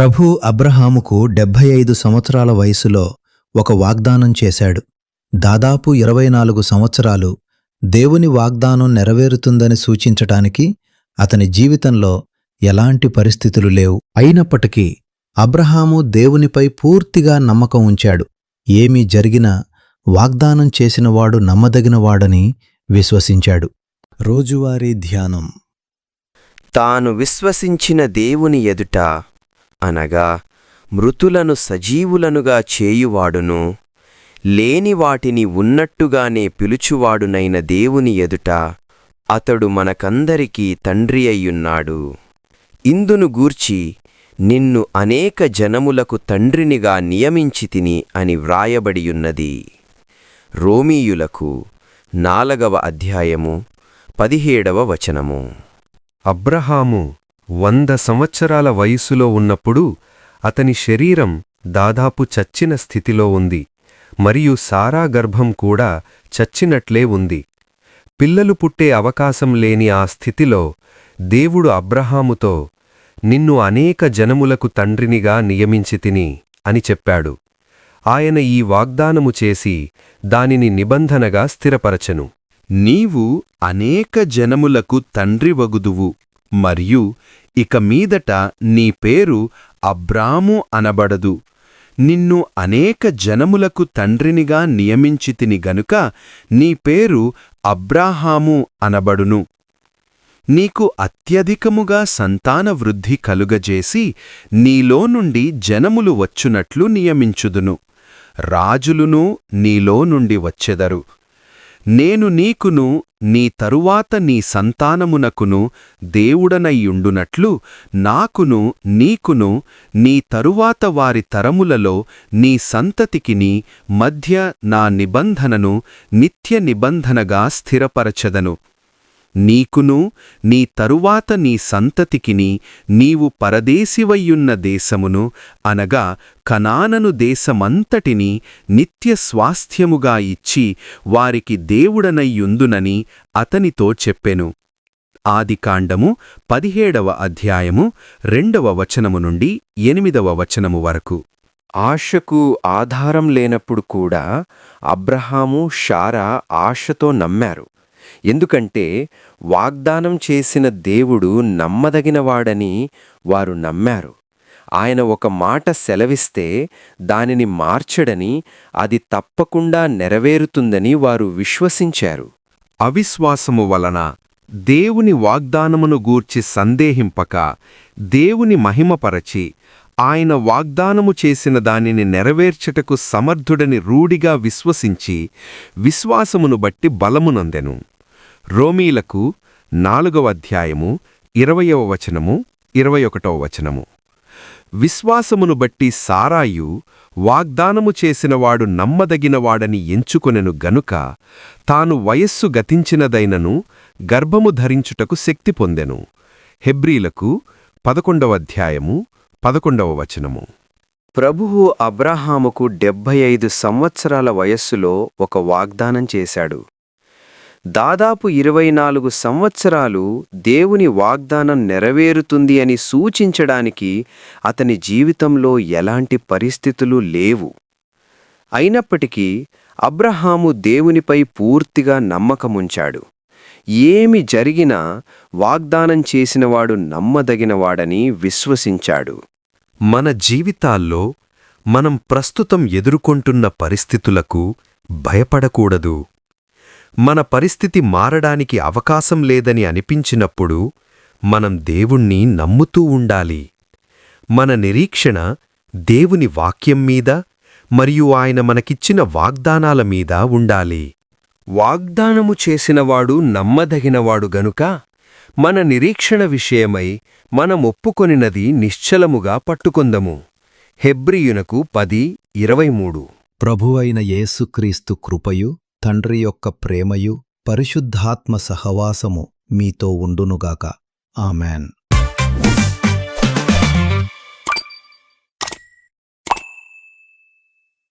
ప్రభు అబ్రహాముకు డెబ్భై ఐదు సంవత్సరాల వయసులో ఒక వాగ్దానం చేశాడు. దాదాపు ఇరవై నాలుగు సంవత్సరాలు దేవుని వాగ్దానం నెరవేరుతుందని సూచించటానికి అతని జీవితంలో ఎలాంటి పరిస్థితులు లేవు. అయినప్పటికీ అబ్రహాము దేవునిపై పూర్తిగా నమ్మకం ఉంచాడు. ఏమీ జరిగినా వాగ్దానం చేసినవాడు నమ్మదగినవాడని విశ్వసించాడు. రోజువారీ ధ్యానం. తాను విశ్వసించిన దేవుని ఎదుట అనగా మృతులను సజీవులనుగా చేయువాడును లేని వాటిని ఉన్నట్టుగానే పిలుచువాడునైన దేవుని ఎదుట అతడు మనకందరికీ తండ్రి అయ్యున్నాడు. ఇందును గూర్చి నిన్ను అనేక జనములకు తండ్రినిగా నియమించితిని అని వ్రాయబడియున్నది. రోమీయులకు నాలగవ అధ్యాయము పదిహేడవ వచనము. అబ్రహాము వంద సంవత్సరాల వయసులో ఉన్నప్పుడు అతని శరీరం దాదాపు చచ్చిన స్థితిలో ఉంది. మరియు సారా గర్భం కూడా చచ్చినట్లే ఉంది. పిల్లలు పుట్టే అవకాశం లేని ఆ స్థితిలో దేవుడు అబ్రహాముతో నిన్ను అనేక జనములకు తండ్రినిగా నియమించితిని అని చెప్పాడు. ఆయన ఈ వాగ్దానము చేసి దానిని నిబంధనగా స్థిరపరచెను. నీవు అనేక జనములకు తండ్రివగుదువు మరియు ఇక మీదట నీ పేరు అబ్రాము అనబడదు. నిన్ను అనేక జనములకు తండ్రినిగా నియమించితిని గనుక నీ పేరు అబ్రాహాము అనబడును. నీకు అత్యధికముగా సంతాన వృద్ధి కలుగజేసి నీలో నుండి జనములు వచ్చునట్లు నియమించుదును. రాజులును నీలో నుండి వచ్చెదరు. నేను నీకును నీ తరువాత నీ సంతానమునకును దేవుడనయ్యుండునట్లు నాకును నీకును నీ తరువాత వారి తరములలో నీ సంతతికిని మధ్య నా నిబంధనను నిత్య నిబంధనగా స్థిరపరచెదను. నీకును నీ తరువాత నీ సంతతికిని నీవు పరదేశివయ్యున్న దేశమును అనగా కనానను దేశమంతటిని నిత్య స్వాస్థ్యముగా ఇచ్చి వారికి దేవుడనయ్యుందునని అతనితో చెప్పెను. ఆదికాండము పదిహేడవ అధ్యాయము రెండవ వచనము నుండి ఎనిమిదవ వచనము వరకు. ఆశకు ఆధారం లేనప్పుడు కూడా అబ్రహాము షారా ఆశతో నమ్మారు. ఎందుకంటే వాగ్దానం చేసిన దేవుడు నమ్మదగినవాడని వారు నమ్మారు. ఆయన ఒక మాట సెలవిస్తే దానిని మార్చడని అది తప్పకుండా నెరవేరుతుందని వారు విశ్వసించారు. అవిశ్వాసము వలన దేవుని వాగ్దానమును గూర్చి సందేహింపక దేవుని మహిమపరచి ఆయన వాగ్దానము చేసిన దానిని నెరవేర్చుటకు సమర్థుడని రూఢిగా విశ్వసించి విశ్వాసమును బట్టి బలమునందెను రోమీలకు నాలుగవ అధ్యాయము ఇరవయవ వచనము ఇరవై ఒకటవ వచనము. విశ్వాసమును బట్టి సారాయు వాగ్దానము చేసినవాడు నమ్మదగినవాడని ఎంచుకొనెను గనుక తాను వయస్సు గతించినదైనను గర్భము ధరించుటకు శక్తి పొందెను. హెబ్రీలకు పదకొండవ అధ్యాయము పదకొండవ వచనము. ప్రభువు అబ్రహాముకు డెబ్భై ఐదు సంవత్సరాల వయస్సులో ఒక వాగ్దానం చేశాడు. దాదాపు ఇరవై నాలుగు సంవత్సరాలు దేవుని వాగ్దానం నెరవేరుతుంది అని సూచించడానికి అతని జీవితంలో ఎలాంటి పరిస్థితులు లేవు. అయినప్పటికీ అబ్రహాము దేవునిపై పూర్తిగా నమ్మకముంచాడు. ఏమి జరిగినా వాగ్దానం చేసినవాడు నమ్మదగినవాడని విశ్వసించాడు. మన జీవితాల్లో మనం ప్రస్తుతం ఎదుర్కొంటున్న పరిస్థితులకు భయపడకూడదు. మన పరిస్థితి మారడానికి అవకాశం లేదని అనిపించినప్పుడు మనం దేవుణ్ణి నమ్ముతూ ఉండాలి. మన నిరీక్షణ దేవుని వాక్యం మీద మరియు ఆయన మనకిచ్చిన వాగ్దానాల మీద ఉండాలి. వాగ్దానము చేసినవాడు నమ్మదగినవాడు గనుక మన నిరీక్షణ విషయమై మనమొప్పుకొనినది నిశ్చలముగా పట్టుకొందము. హెబ్రియునకు పది ఇరవై మూడు. ప్రభువైన యేసుక్రీస్తు కృపయు తండ్రి యొక్క ప్రేమయు పరిశుద్ధాత్మ సహవాసము మీతో ఉండునుగాక. ఆమెన్.